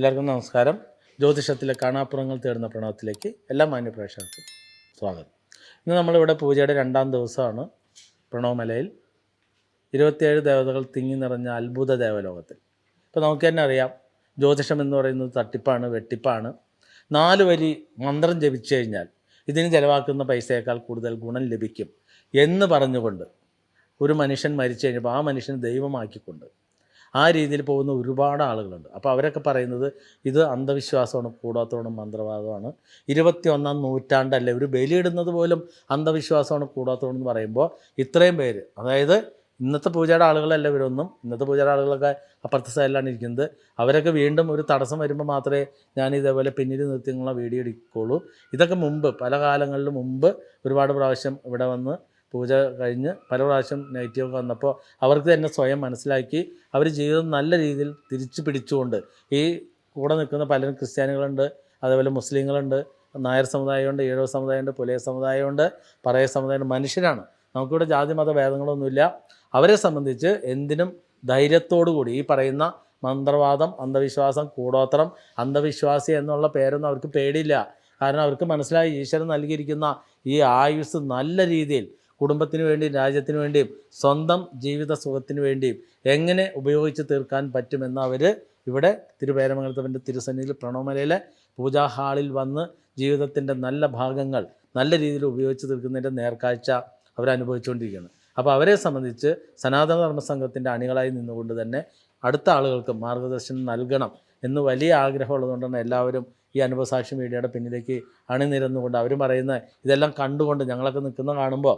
എല്ലാവർക്കും നമസ്കാരം. ജ്യോതിഷത്തിലെ കാണാപ്പുറങ്ങൾ തേടുന്ന പ്രണവത്തിലേക്ക് എല്ലാ മാന്യപ്രേക്ഷകർക്കും സ്വാഗതം. ഇന്ന് നമ്മളിവിടെ പൂജയുടെ രണ്ടാം ദിവസമാണ് പ്രണവമലയിൽ. ഇരുപത്തിയേഴ് ദേവതകൾ തിങ്ങി നിറഞ്ഞ അത്ഭുത ദേവലോകത്തിൽ. ഇപ്പോൾ നമുക്ക് തന്നെ അറിയാം ജ്യോതിഷം എന്ന് പറയുന്നത് തട്ടിപ്പാണ് വെട്ടിപ്പാണ്. നാല് വരി മന്ത്രം ജപിച്ചു കഴിഞ്ഞാൽ ഇതിന് ചിലവാക്കുന്ന പൈസയേക്കാൾ കൂടുതൽ ഗുണം ലഭിക്കും എന്ന് പറഞ്ഞുകൊണ്ട് ഒരു മനുഷ്യൻ മരിച്ചു കഴിഞ്ഞപ്പോൾ ആ മനുഷ്യനെ ദൈവമാക്കിക്കൊണ്ട് ആ രീതിയിൽ പോകുന്ന ഒരുപാട് ആളുകളുണ്ട്. അപ്പോൾ അവരൊക്കെ പറയുന്നത് ഇത് അന്ധവിശ്വാസമാണ് കൂടാത്തോണം മന്ത്രവാദമാണ്. ഇരുപത്തി ഒന്നാം നൂറ്റാണ്ടല്ലേ ഒരു ബലിയിടുന്നത് പോലും അന്ധവിശ്വാസമാണ് കൂടാത്തോണം എന്ന് പറയുമ്പോൾ ഇത്രയും പേര് അതായത് ഇന്നത്തെ പൂജയുടെ ആളുകളല്ല ഇവരൊന്നും ഇന്നത്തെ പൂജയുടെ ആളുകളൊക്കെ അപ്പുറത്തെ സൈഡിലാണ് ഇരിക്കുന്നത്. അവരൊക്കെ വീണ്ടും ഒരു തടസ്സം വരുമ്പോൾ മാത്രമേ ഞാൻ ഇതേപോലെ പിന്നീട് നിർത്തി വീഡിയോ എടുക്കുകയുള്ളൂ. ഇതൊക്കെ മുമ്പ് പല കാലങ്ങളിലും മുമ്പ് ഒരുപാട് പ്രാവശ്യം ഇവിടെ വന്ന് പൂജ കഴിഞ്ഞ് പല പ്രാവശ്യം നെഗറ്റീവ് വന്നപ്പോൾ അവർക്ക് തന്നെ സ്വയം മനസ്സിലാക്കി. അവർ ജീവിതം നല്ല രീതിയിൽ തിരിച്ചു പിടിച്ചുകൊണ്ട്. ഈ കൂടെ നിൽക്കുന്ന പലരും ക്രിസ്ത്യാനികളുണ്ട് അതേപോലെ മുസ്ലിങ്ങളുണ്ട് നായർ സമുദായമുണ്ട് ഈഴവ സമുദായമുണ്ട് പുലയ സമുദായമുണ്ട് പറയ സമുദായമുണ്ട് മനുഷ്യരാണ്. നമുക്കിവിടെ ജാതി മത ഭേദങ്ങളൊന്നുമില്ല. അവരെ സംബന്ധിച്ച് എന്തിനും ധൈര്യത്തോടു കൂടി ഈ പറയുന്ന മന്ത്രവാദം അന്ധവിശ്വാസം കൂടോത്രം അന്ധവിശ്വാസി എന്നുള്ള പേരൊന്നും അവർക്ക് പേടിയില്ല. കാരണം അവർക്ക് മനസ്സിലായി ഈശ്വരൻ നൽകിയിരിക്കുന്ന ഈ ആയുസ് നല്ല രീതിയിൽ കുടുംബത്തിന് വേണ്ടിയും രാജ്യത്തിന് വേണ്ടിയും സ്വന്തം ജീവിത സുഖത്തിന് വേണ്ടിയും എങ്ങനെ ഉപയോഗിച്ച് തീർക്കാൻ പറ്റുമെന്ന് അവർ ഇവിടെ തിരുപേരമംഗലത്തവന്റെ തിരുസന്നിധിയിൽ പ്രണവമലയിലെ പൂജാ ഹാളിൽ വന്ന് ജീവിതത്തിന്റെ നല്ല ഭാഗങ്ങൾ നല്ല രീതിയിൽ ഉപയോഗിച്ച് തീർക്കുന്നതിന്റെ നേർക്കാഴ്ച അവരനുഭവിച്ചുകൊണ്ടിരിക്കുകയാണ്. അപ്പോൾ അവരെ സംബന്ധിച്ച് സനാതന ധർമ്മ സംഘത്തിന്റെ അണികളായി നിന്നുകൊണ്ട് തന്നെ അടുത്ത ആളുകൾക്ക് മാർഗദർശനം നൽകണം എന്ന് വലിയ ആഗ്രഹമുള്ളതുകൊണ്ടാണ് എല്ലാവരും ഈ അനുഭവസാക്ഷി മീഡിയയുടെ പിന്നിലേക്ക് അണിനിരന്നുകൊണ്ട് അവർ പറയുന്ന ഇതെല്ലാം കണ്ടുകൊണ്ട് ഞങ്ങളൊക്കെ നിൽക്കുന്ന കാണുമ്പോൾ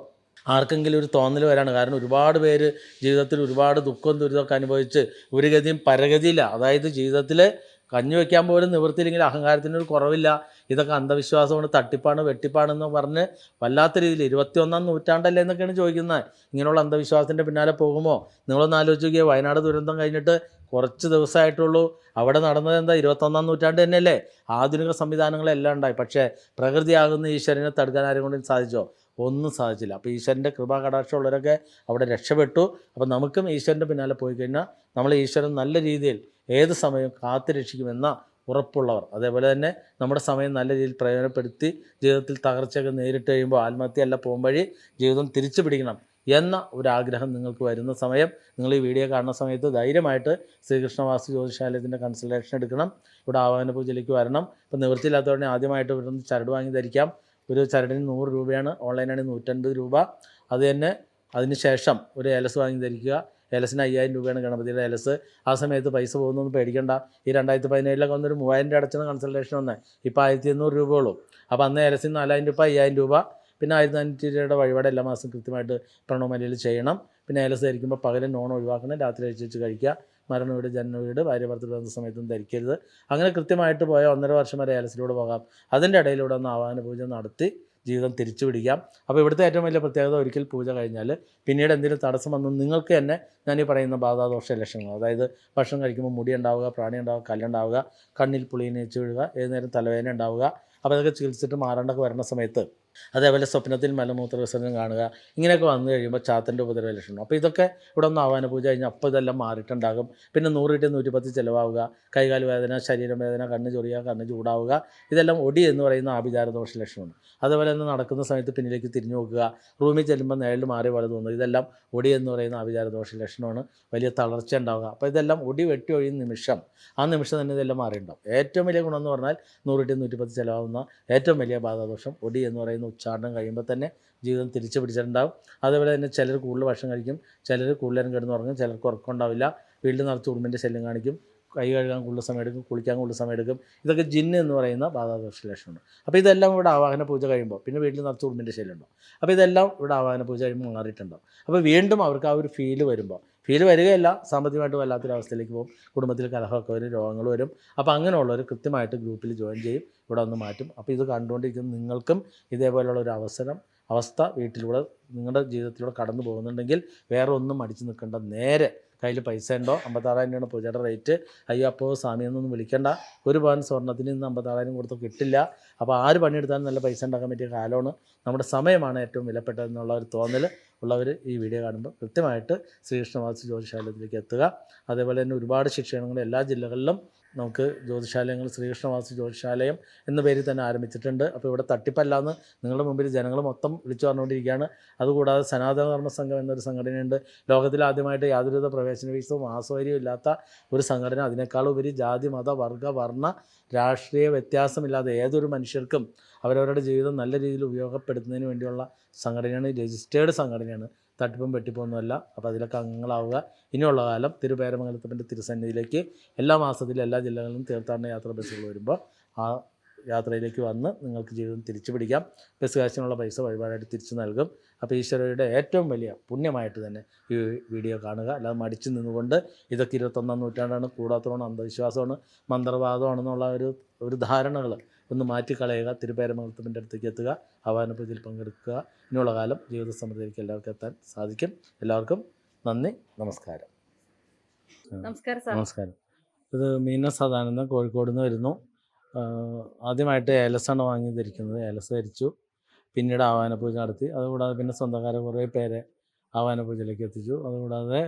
ആർക്കെങ്കിലും ഒരു തോന്നൽ വരാണ്. കാരണം ഒരുപാട് പേര് ജീവിതത്തിൽ ഒരുപാട് ദുഃഖവും ദുരിതമൊക്കെ അനുഭവിച്ച് ഒരു ഗതിയും പരഗതിയില്ല. അതായത് ജീവിതത്തിൽ കഞ്ഞു വെക്കാൻ പോലും നിവൃത്തിയില്ലെങ്കിൽ അഹങ്കാരത്തിനൊരു കുറവില്ല. ഇതൊക്കെ അന്ധവിശ്വാസമാണ് തട്ടിപ്പാണ് വെട്ടിപ്പാണെന്ന് പറഞ്ഞ് വല്ലാത്ത രീതിയിൽ ഇരുപത്തിയൊന്നാം നൂറ്റാണ്ടല്ലേ എന്നൊക്കെയാണ് ചോദിക്കുന്നത്. ഇങ്ങനെയുള്ള അന്ധവിശ്വാസത്തിന്റെ പിന്നാലെ പോകുമോ? നിങ്ങളൊന്ന് ആലോചിച്ച് നോക്കിയാൽ വയനാട് ദുരന്തം കഴിഞ്ഞിട്ട് കുറച്ച് ദിവസമായിട്ടുള്ളൂ. അവിടെ നടന്നത് എന്താ? ഇരുപത്തൊന്നാം നൂറ്റാണ്ട് തന്നെയല്ലേ? ആധുനിക സംവിധാനങ്ങളെല്ലാം ഉണ്ടായി. പക്ഷേ പ്രകൃതിയാകുന്ന ഈശ്വരനെ തടുക്കാൻ ആരും കൊണ്ടും സാധിച്ചോ? ഒന്നും സാധിച്ചില്ല. അപ്പോൾ ഈശ്വരന്റെ കൃപാ കടാക്ഷമുള്ളവരൊക്കെ അവിടെ രക്ഷപ്പെട്ടു. അപ്പോൾ നമുക്കും ഈശ്വരന്റെ പിന്നാലെ പോയി കഴിഞ്ഞാൽ നമ്മൾ ഈശ്വരൻ നല്ല രീതിയിൽ ഏത് സമയവും കാത്തു രക്ഷിക്കുമെന്ന ഉറപ്പുള്ളവർ. അതേപോലെ തന്നെ നമ്മുടെ സമയം നല്ല രീതിയിൽ പ്രയോജനപ്പെടുത്തി ജീവിതത്തിൽ തകർച്ചയൊക്കെ നേരിട്ട് കഴിയുമ്പോൾ ആത്മഹത്യയല്ല പോകുമ്പഴി ജീവിതം തിരിച്ചു പിടിക്കണം എന്ന ഒരാഗ്രഹം നിങ്ങൾക്ക് വരുന്ന സമയം നിങ്ങൾ ഈ വീഡിയോ കാണുന്ന സമയത്ത് ധൈര്യമായിട്ട് ശ്രീകൃഷ്ണവാസു ജ്യോതിശാലയത്തിന്റെ കൺസൾട്ടേഷൻ എടുക്കണം. ഇവിടെ ആവാഹന പൂജയിലേക്ക് വരണം. ഇപ്പോൾ നിവൃത്തിയില്ലാത്തവരെ ആദ്യമായിട്ട് ഇവിടുന്ന് ചരട് വാങ്ങി ധരിക്കാം. ഒരു ചരടിന് നൂറ് രൂപയാണ് ഓൺലൈനാണെങ്കിൽ നൂറ്റൻപത് രൂപ. അത് തന്നെ അതിന് ശേഷം ഒരു ഏലസ് വാങ്ങി ധരിക്കുക. ഏലസിന് അയ്യായിരം രൂപയാണ് ഗണപതിയുടെ ഏലസ് ആ സമയത്ത് പൈസ പോകുന്നൊന്നും പേടിക്കണ്ട. ഈ രണ്ടായിരത്തി പതിനേഴിലൊക്കെ വന്നൊരു മൂവായിരം രൂപ അടച്ചാണ് കൺസൾട്ടേഷൻ വന്നത് ഇപ്പോൾ ആയിരത്തി എണ്ണൂറ് രൂപ ഉള്ളൂ. അപ്പോൾ അന്ന് ഏലസിന് നാലായിരം രൂപ അയ്യായിരം രൂപ. പിന്നെ ആയിരത്തി അഞ്ഞൂറ്റി രൂപയുടെ വഴിപാട് എല്ലാ മാസം കൃത്യമായിട്ട് പ്രണവമലയിൽ ചെയ്യണം. പിന്നെ ഏലസ് ധരിക്കുമ്പോൾ പകരം നോൺ ഒഴിവാക്കണം. രാത്രി അഴിച്ച് വെച്ച് കഴിക്കുക. മരണ വീട് ജന്മ വീട് ഭാര്യ ഭർത്തൃ സമയത്തും ധരിക്കരുത്. അങ്ങനെ കൃത്യമായിട്ട് പോയാൽ ഒന്നര വർഷം വരെ ഏലസിലൂടെ പോകാം. അതിന്റെ ഇടയിലൂടെ ഒന്ന് ആവാഹന പൂജ നടത്തി ജീവിതം തിരിച്ചു പിടിക്കാം. അപ്പോൾ ഇവിടുത്തെ ഏറ്റവും വലിയ പ്രത്യേകത ഒരിക്കൽ പൂജ കഴിഞ്ഞാൽ പിന്നീട് എന്തെങ്കിലും തടസ്സം വന്നു നിങ്ങൾക്ക് തന്നെ ഞാൻ ഈ പറയുന്ന ബാധാദോഷ ലക്ഷണങ്ങൾ അതായത് ഭക്ഷണം കഴിക്കുമ്പോൾ മുടി ഉണ്ടാവുക പ്രാണി ഉണ്ടാവുക കല്ലുണ്ടാവുക കണ്ണിൽ പുളിയിനേച്ച് വീഴുക ഏത് നേരം തലവേദന ഉണ്ടാവുക അപ്പോൾ അതൊക്കെ ചികിത്സിച്ചിട്ട് മാറേണ്ടൊക്കെ വരുന്ന സമയത്ത് അതേപോലെ സ്വപ്നത്തിൽ മലമൂത്ര വിസർജനം കാണുക. ഇങ്ങനെയൊക്കെ വന്നു കഴിയുമ്പോൾ ചാത്തന്റെ ഉപദ്രവ ലക്ഷണം അപ്പോൾ ഇതൊക്കെ ഇവിടെ ഒന്ന് ആവാന പൂജ കഴിഞ്ഞാൽ അപ്പോൾ ഇതെല്ലാം മാറിയിട്ടുണ്ടാകും. പിന്നെ നൂറ് കിട്ടിയ നൂറ്റിപ്പത്ത് ചിലവാവുക കൈകാൽ വേദന ശരീരം വേദന കണ്ണ് ചൊറിയുക കണ്ണ് ചൂടാവുക. ഇതെല്ലാം ഒടി എന്ന് പറയുന്ന ആഭിചാര ദോഷ ലക്ഷണമാണ്. അതുപോലെ തന്നെ നടക്കുന്ന സമയത്ത് പിന്നിലേക്ക് തിരിഞ്ഞു നോക്കുക. റൂമിൽ ചെല്ലുമ്പോൾ നേരിൽ മാറി പോലെ തോന്നുന്നു. ഇതെല്ലാം ഒടി എന്ന് പറയുന്ന ആഭിചാര ദോഷ ലക്ഷണമാണ്. വലിയ തളർച്ച ഉണ്ടാവുക. അപ്പോൾ ഇതെല്ലാം ഒടി വെട്ടി ഒഴിയുന്ന നിമിഷം ആ നിമിഷം തന്നെ ഇതെല്ലാം മാറിയിട്ടുണ്ടാവും. ഏറ്റവും വലിയ ഗുണം എന്ന് പറഞ്ഞാൽ നൂറ് കിട്ടിയ നൂറ്റിപ്പത്ത് ചിലവാകുന്ന ഏറ്റവും വലിയ ബാധാദോഷം ഒടി എന്ന് പറയുന്ന ഉച്ചാരണം കഴിയുമ്പോൾ തന്നെ ജീവിതം തിരിച്ചു പിടിച്ചിട്ടുണ്ടാവും. അതേപോലെ തന്നെ ചിലർ കൂടുതൽ ഭക്ഷണം കഴിക്കും ചിലർ കൂടുതൽ നേരം കിടന്ന് ഉറങ്ങും ചിലർക്ക് ഉറക്കം ഉണ്ടാവില്ല. വീട്ടിൽ നിറച്ച് ഉറുമ്പിന്റെ ശല്യം കാണിക്കും കൈ കഴുകാൻ കൂടുതൽ സമയം എടുക്കും കുളിക്കാൻ കൂടുതൽ സമയം എടുക്കും. ഇതൊക്കെ ജിന്ന് എന്ന് പറയുന്ന ബാധാദോഷ ലക്ഷണമാണ് അപ്പോൾ ഇതെല്ലാം ഇവിടെ ആവാഹന പൂജ കഴിയുമ്പോൾ പിന്നെ വീട്ടിൽ നിറച്ച് ഉറുമ്പിന്റെ ശല്യം ഉണ്ടാവും. അപ്പോൾ ഇതെല്ലാം ഇവിടെ ആവാഹന പൂജ കഴിയുമ്പോൾ മാറിയിട്ടുണ്ടാവും. അപ്പോൾ വീണ്ടും അവർക്ക് ആ ഒരു ഫീൽ വരുമ്പോൾ ഫീൽ വരികയല്ല. സാമ്പത്തികമായിട്ട് വല്ലാത്തൊരവസ്ഥയിലേക്ക് പോകും. കുടുംബത്തിൽ കലഹമൊക്കെ വരും രോഗങ്ങൾ വരും. അപ്പോൾ അങ്ങനെയുള്ളവർ കൃത്യമായിട്ട് ഗ്രൂപ്പിൽ ജോയിൻ ചെയ്യും. ഇവിടെ ഒന്ന് മാറ്റും. അപ്പോൾ ഇത് കണ്ടുകൊണ്ടിരിക്കുന്ന നിങ്ങൾക്കും ഇതേപോലെയുള്ള ഒരു അവസരം അവസ്ഥ വീട്ടിലൂടെ നിങ്ങളുടെ ജീവിതത്തിലൂടെ കടന്നു പോകുന്നുണ്ടെങ്കിൽ വേറെ ഒന്നും അടിച്ചു നിൽക്കേണ്ട നേരെ കയ്യിൽ പൈസ ഉണ്ടോ? അമ്പത്താറായിരം രൂപയാണ് പൂജയുടെ റേറ്റ് അയ്യോ അപ്പോൾ സ്വാമി എന്നൊന്നും വിളിക്കണ്ട. ഒരു പവൻ സ്വർണത്തിന് ഇന്ന് അമ്പത്താറായിരം കൊടുത്ത് കിട്ടില്ല. അപ്പോൾ ആര് പണിയെടുത്താലും നല്ല പൈസ ഉണ്ടാക്കാൻ പറ്റിയ കാലമാണ്. നമ്മുടെ സമയമാണ് ഏറ്റവും വിലപ്പെട്ടതെന്നുള്ള ഒരു തോന്നൽ ഉള്ളവർ ഈ വീഡിയോ കാണുമ്പോൾ കൃത്യമായിട്ട് ശ്രീകൃഷ്ണവാസി ജ്യോതിശാലയത്തിലേക്ക് എത്തുക. അതേപോലെ തന്നെ ഒരുപാട് ശിക്ഷണങ്ങൾ എല്ലാ ജില്ലകളിലും നമുക്ക് ജ്യോതിശാലയങ്ങൾ ശ്രീകൃഷ്ണവാസി ജ്യോതിശാലയം എന്ന പേരിൽ തന്നെ ആരംഭിച്ചിട്ടുണ്ട്. അപ്പോൾ ഇവിടെ തട്ടിപ്പല്ലാന്ന് നിങ്ങളുടെ മുമ്പിൽ ജനങ്ങൾ മൊത്തം വിളിച്ചു പറഞ്ഞുകൊണ്ടിരിക്കുകയാണ്. അതുകൂടാതെ സനാതന ധർമ്മ സംഘം എന്നൊരു സംഘടനയുണ്ട്. ലോകത്തിൽ ആദ്യമായിട്ട് യാതൊരുവിധ പ്രവേശന ഫീസും ആസ്വര്യവും ഇല്ലാത്ത ഒരു സംഘടന. അതിനേക്കാളുപരി ജാതി മത വർഗ വർണ രാഷ്ട്രീയ വ്യത്യാസമില്ലാതെ ഏതൊരു മനുഷ്യർക്കും അവരവരുടെ ജീവിതം നല്ല രീതിയിൽ ഉപയോഗപ്പെടുത്തുന്നതിന് വേണ്ടിയുള്ള സംഘടനയാണ്. രജിസ്റ്റേർഡ് സംഘടനയാണ്. തട്ടിപ്പും വെട്ടിപ്പൊന്നുമല്ല അപ്പോൾ അതിലൊക്കെ അംഗങ്ങളാവുക. ഇനിയുള്ള കാലം തിരുപേരമംഗലത്തിന്റെ തിരുസന്നിധിയിലേക്ക് എല്ലാ മാസത്തിലും എല്ലാ ജില്ലകളിലും തീർത്ഥാടന യാത്ര ബസ്സുകൾ വരുമ്പോൾ ആ യാത്രയിലേക്ക് വന്ന് നിങ്ങൾക്ക് ജീവിതം തിരിച്ചു പിടിക്കാം ബസ് കാശിനുള്ള പൈസ വഴിപാടായിട്ട് തിരിച്ചു നൽകും. അപ്പോൾ ഈശ്വരയുടെ ഏറ്റവും വലിയ പുണ്യമായിട്ട് തന്നെ ഈ വീഡിയോ കാണുക. അല്ലാതെ മടിച്ചു നിന്നുകൊണ്ട് ഇതൊക്കെ ഇരുപത്തൊന്നാം നൂറ്റാണ്ടാണ്. കൂടാത്തതാണ് അന്ധവിശ്വാസമാണ് മന്ത്രവാദമാണെന്നുള്ള ഒരു ഒരു ധാരണകൾ ഒന്ന് മാറ്റിക്കളയുക തിരുപേരമംഗലത്തിന്റെ അടുത്തേക്ക് എത്തുക ആവാന പൂജയിൽ പങ്കെടുക്കുക. ഇനിയുള്ള കാലം ജീവിത സമൃദ്ധിയിലേക്ക് എല്ലാവർക്കും എത്താൻ സാധിക്കും. എല്ലാവർക്കും നന്ദി നമസ്കാരം. നമസ്കാരം നമസ്കാരം. ഇത് മീന സദാനന്ദ കോഴിക്കോട് നിന്ന് വരുന്നു. ആദ്യമായിട്ട് ഏലസാണ് വാങ്ങി ധരിക്കുന്നത് ഏലസ് ധരിച്ചു. പിന്നീട് ആവാന പൂജ നടത്തി. അതുകൂടാതെ പിന്നെ സ്വന്തക്കാരെ കുറേ പേരെ ആവാന പൂജയിലേക്ക് എത്തിച്ചു. അതുകൂടാതെ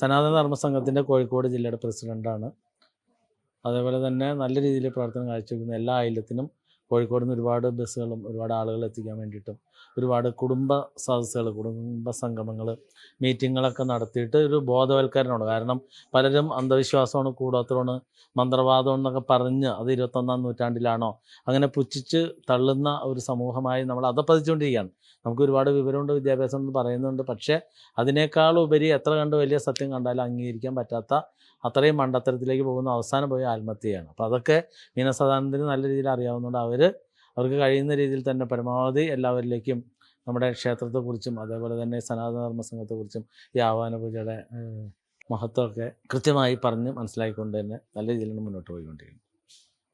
സനാതന ധർമ്മ സംഘത്തിന്റെ കോഴിക്കോട് ജില്ലയുടെ പ്രസിഡന്റാണ് അതേപോലെ തന്നെ നല്ല രീതിയിൽ പ്രവർത്തനം കാഴ്ചവെക്കുന്ന എല്ലാ അയലത്തിനും കോഴിക്കോട് നിന്ന് ഒരുപാട് ബസ്സുകളും ഒരുപാട് ആളുകൾ എത്തിക്കാൻ വേണ്ടിയിട്ടും ഒരുപാട് കുടുംബ സദസ്സുകൾ കുടുംബ സംഗമങ്ങൾ മീറ്റിങ്ങുകളൊക്കെ നടത്തിയിട്ട് ഒരു ബോധവൽക്കരണമാണ്. കാരണം പലരും അന്ധവിശ്വാസമാണ് കൂടാത്തതാണ് മന്ത്രവാദം എന്നൊക്കെ പറഞ്ഞ് അത് ഇരുപത്തൊന്നാം നൂറ്റാണ്ടിലാണോ അങ്ങനെ പുച്ഛിച്ച് തള്ളുന്ന ഒരു സമൂഹമായി നമ്മൾ അധപ്പതിച്ചുകൊണ്ടിരിക്കുകയാണ് നമുക്ക് ഒരുപാട് വിവരമുണ്ട് വിദ്യാഭ്യാസം എന്ന് പറയുന്നുണ്ട്. പക്ഷേ അതിനേക്കാൾ ഉപരി എത്ര കണ്ട് വലിയ സത്യം കണ്ടാലും അംഗീകരിക്കാൻ പറ്റാത്ത അത്രയും മണ്ടത്തരത്തിലേക്ക് പോകുന്ന അവസാനം പോയി ആത്മഹത്യയാണ്. അപ്പോൾ അതൊക്കെ മീനസദാനന്ദന് നല്ല രീതിയിൽ അറിയാവുന്നതുകൊണ്ട് അവർ അവർക്ക് കഴിയുന്ന രീതിയിൽ തന്നെ പരമാവധി എല്ലാവരിലേക്കും നമ്മുടെ ക്ഷേത്രത്തെക്കുറിച്ചും അതേപോലെ തന്നെ സനാതനധർമ്മ സംഘത്തെക്കുറിച്ചും ഈ ആഹ്വാന പൂജയുടെ മഹത്വമൊക്കെ കൃത്യമായി പറഞ്ഞ് മനസ്സിലാക്കിക്കൊണ്ട് തന്നെ നല്ല രീതിയിലാണ് മുന്നോട്ട് പോയിക്കൊണ്ടിരിക്കുന്നത്